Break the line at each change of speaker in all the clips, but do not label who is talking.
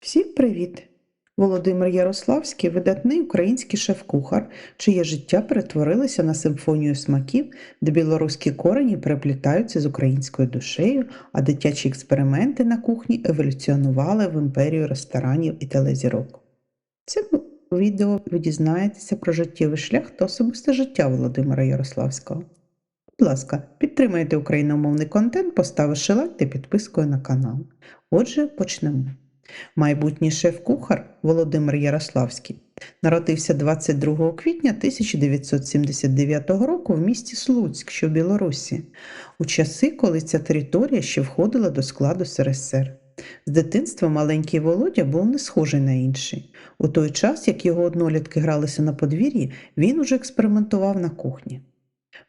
Всім привіт! Володимир Ярославський видатний український шеф-кухар, чиє життя перетворилося на симфонію смаків, де білоруські корені переплітаються з українською душею, а дитячі експерименти на кухні еволюціонували в імперію ресторанів і телезірок. Цьому відео ви дізнаєтеся про життєвий шлях та особисте життя Володимира Ярославського. Будь ласка, підтримайте україномовний контент, поставивши лайк та підпискою на канал. Отже, почнемо. Майбутній шеф-кухар Володимир Ярославський народився 22 квітня 1979 року в місті Слуцьк, що в Білорусі, у часи, коли ця територія ще входила до складу СРСР. З дитинства маленький Володя був не схожий на інший. У той час, як його однолітки гралися на подвір'ї, він уже експериментував на кухні.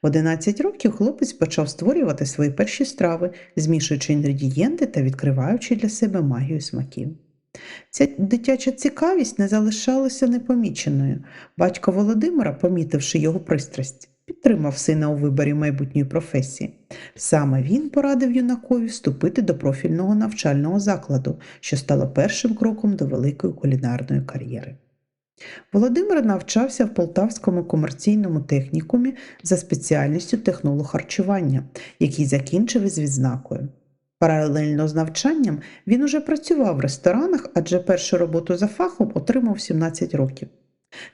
В 11 років хлопець почав створювати свої перші страви, змішуючи інгредієнти та відкриваючи для себе магію смаків. Ця дитяча цікавість не залишалася непоміченою. Батько Володимира, помітивши його пристрасть, підтримав сина у виборі майбутньої професії. Саме він порадив юнакові вступити до профільного навчального закладу, що стало першим кроком до великої кулінарної кар'єри. Володимир навчався в Полтавському комерційному технікумі за спеціальністю технолог харчування, який закінчив із відзнакою. Паралельно з навчанням він уже працював в ресторанах, адже першу роботу за фахом отримав 17 років.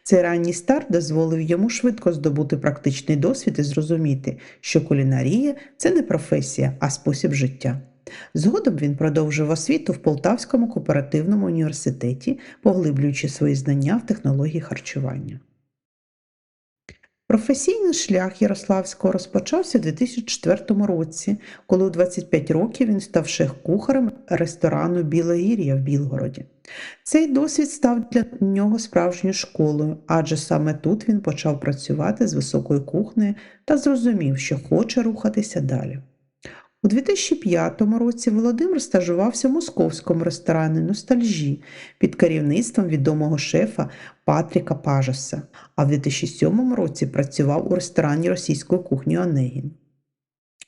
Цей ранній старт дозволив йому швидко здобути практичний досвід і зрозуміти, що кулінарія це не професія, а спосіб життя. Згодом він продовжив освіту в Полтавському кооперативному університеті, поглиблюючи свої знання в технології харчування. Професійний шлях Ярославського розпочався у 2004 році, коли у 25 років він став шеф-кухарем ресторану Білогір'я в Білгороді. Цей досвід став для нього справжньою школою, адже саме тут він почав працювати з високою кухнею та зрозумів, що хоче рухатися далі. У 2005 році Володимир стажувався в московському ресторані Ностальжі під керівництвом відомого шефа Патріка Пажеса, а в 2007 році працював у ресторані російської кухні Онегін.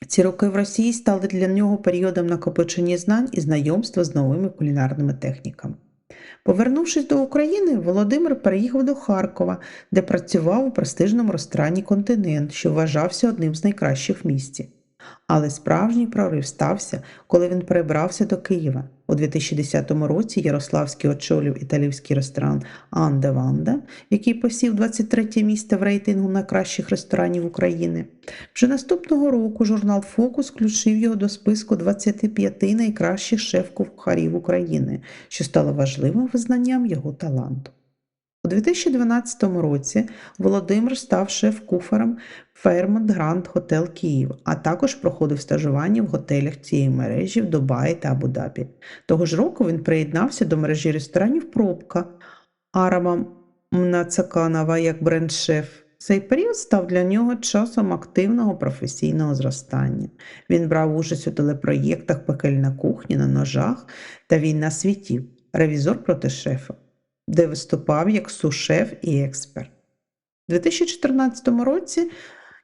Ці роки в Росії стали для нього періодом накопичення знань і знайомства з новими кулінарними техніками. Повернувшись до України, Володимир переїхав до Харкова, де працював у престижному ресторані Континент, що вважався одним з найкращих в місті. Але справжній прорив стався, коли він перебрався до Києва. У 2010 році Ярославський очолив італійський ресторан Анде Ванда, який посів 23 місце в рейтингу найкращих ресторанів України. Вже наступного року журнал Фокус включив його до списку 25 найкращих шеф-кухарів України, що стало важливим визнанням його таланту. У 2012 році Володимир став шеф-куфером Fairmont Grand Hotel Київ, а також проходив стажування в готелях цієї мережі в Дубаї та Абу-Дабі. Того ж року він приєднався до мережі ресторанів Пробка Арама Мнацаканова як бренд-шеф. Цей період став для нього часом активного професійного зростання. Він брав участь у телепроєктах Пекельна кухня на ножах та Війна світів, ревізор проти шефа де виступав як сушеф і експерт. У 2014 році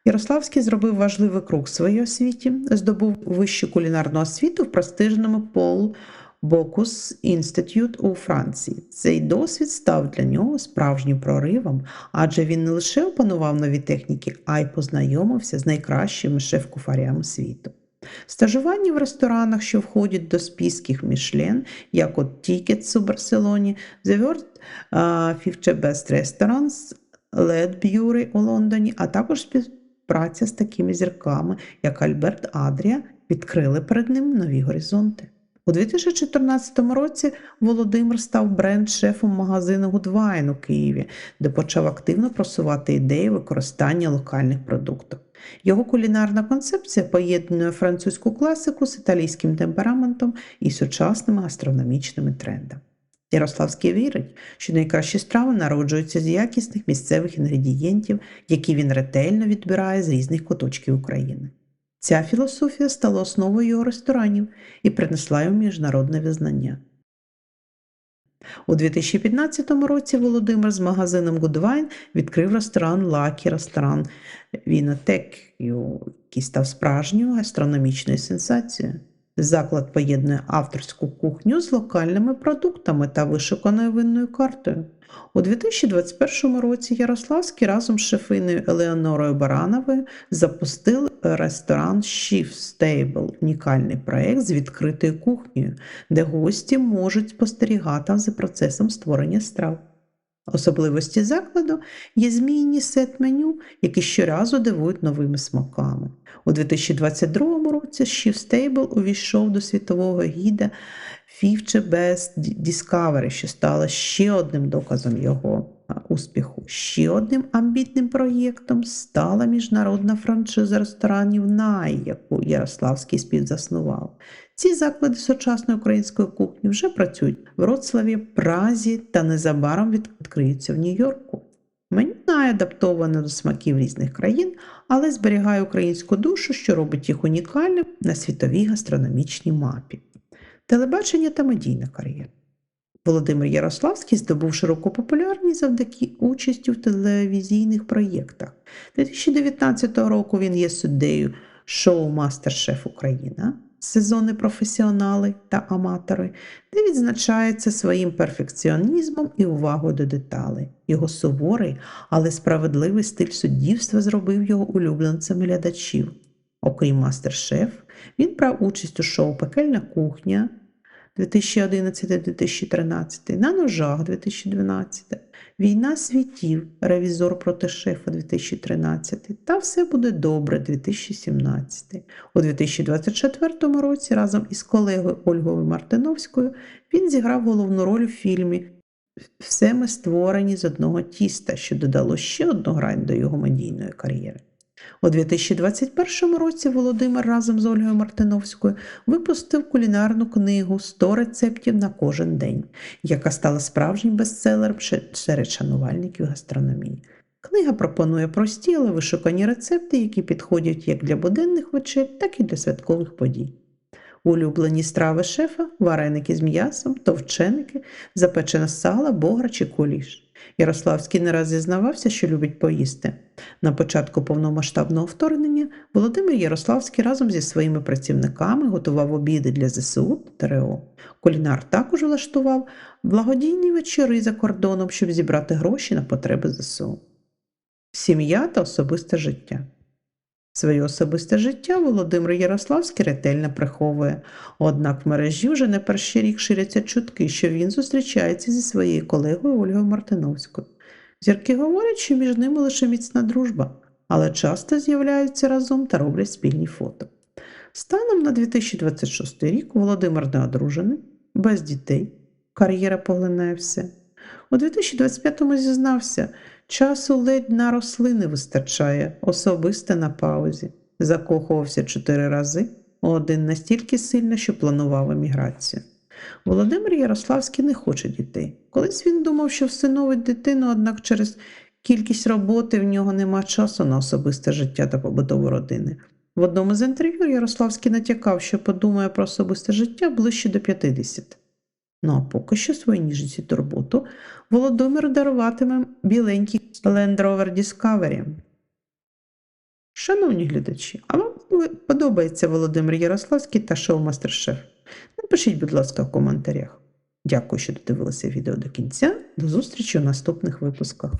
Ярославський зробив важливий крок в своїй освіті, здобув вищу кулінарну освіту в престижному Пол Бокус Інститют у Франції. Цей досвід став для нього справжнім проривом, адже він не лише опанував нові техніки, а й познайомився з найкращими шеф-куфарями світу. Стажування в ресторанах, що входять до списків Мішлен, як от Tickets у Барселоні, The World 50 Best Restaurants, Led Bury у Лондоні, а також співпраця з такими зірками, як Альберт Адрія, відкрили перед ним нові горизонти. У 2014 році Володимир став бренд-шефом магазину Гудвайн у Києві, де почав активно просувати ідеї використання локальних продуктів. Його кулінарна концепція поєднує французьку класику з італійським темпераментом і сучасними гастрономічними трендами. Ярославський вірить, що найкращі страви народжуються з якісних місцевих інгредієнтів, які він ретельно відбирає з різних куточків України. Ця філософія стала основою його ресторанів і принесла йому міжнародне визнання. У 2015 році Володимир з магазином Goodwine відкрив ресторан Lucky ресторан Вінотек, який став справжньою гастрономічною сенсацією. Заклад поєднує авторську кухню з локальними продуктами та вишуканою винною картою. У 2021 році Ярославський разом з шефиною Елеонорою Барановою запустили ресторан Chief Stable – унікальний проект з відкритою кухнею, де гості можуть спостерігати за процесом створення страв. Особливості закладу є змінні сет-меню, які щоразу дивують новими смаками. У 2022 році Shift Stable увійшов до світового гіда Future Best Discovery, що стало ще одним доказом його успіху. Ще одним амбітним проєктом стала міжнародна франшиза ресторанів Най, яку Ярославський співзаснував. Ці заклади сучасної української кухні вже працюють в Вроцлаві, Празі та незабаром відкриються в Нью-Йорку. Меню Най адаптоване до смаків різних країн, але зберігає українську душу, що робить їх унікальним на світовій гастрономічній мапі. Телебачення та медійна кар'єра. Володимир Ярославський здобув широку популярність завдяки участі в телевізійних проєктах. 2019 року він є суддею шоу Мастер-Шеф Україна, сезони професіонали та аматори, де відзначається своїм перфекціонізмом і увагою до деталей. Його суворий, але справедливий стиль суддівства зробив його улюбленцем глядачів. Окрім Мастер-Шеф, він брав участь у шоу Пекельна кухня 2011-2013, на ножах 2012, Війна світів, Ревізор проти шефа 2013 та Все буде добре 2017. У 2024 році разом із колегою Ольгою Мартиновською він зіграв головну роль у фільмі Все ми створені з одного тіста, що додало ще одну грань до його медійної кар'єри. У 2021 році Володимир разом з Ольгою Мартиновською випустив кулінарну книгу «100 рецептів на кожен день, яка стала справжнім бестселером серед шанувальників гастрономії. Книга пропонує прості, але вишукані рецепти, які підходять як для буденних вечер, так і для святкових подій. Улюблені страви шефа, вареники з м'ясом, товченики, запечене сало, богра чи куліш. Ярославський не раз зізнавався, що любить поїсти. На початку повномасштабного вторгнення Володимир Ярославський разом зі своїми працівниками готував обіди для ЗСУ та РО. Кулінар також влаштував благодійні вечори за кордоном, щоб зібрати гроші на потреби ЗСУ. Сім'я та особисте життя. Своє особисте життя Володимир Ярославський ретельно приховує, однак в мережі вже не перший рік ширяться чутки, що він зустрічається зі своєю колегою Ольгою Мартиновською. Зірки говорять, що між ними лише міцна дружба, але часто з'являються разом та роблять спільні фото. Станом на 2026 рік Володимир не одружений, без дітей, кар'єра поглинає все. У 2025-му зізнався, часу ледь на рослини вистачає, особисте на паузі. Закохувався чотири рази, один настільки сильно, що планував еміграцію. Володимир Ярославський не хоче дітей. Колись він думав, що всиновить дитину, однак через кількість роботи в нього нема часу на особисте життя та побудову родини. В одному з інтерв'ю Ярославський натякав, що подумає про особисте життя ближче до 50. Ну а поки що свою ніжниці турботу Володимир даруватиме біленький Land Rover Discovery. Шановні глядачі, а вам подобається Володимир Ярославський та шоу Мастер-Шеф? Напишіть, будь ласка, в коментарях. Дякую, що додивилися відео до кінця. До зустрічі у наступних випусках.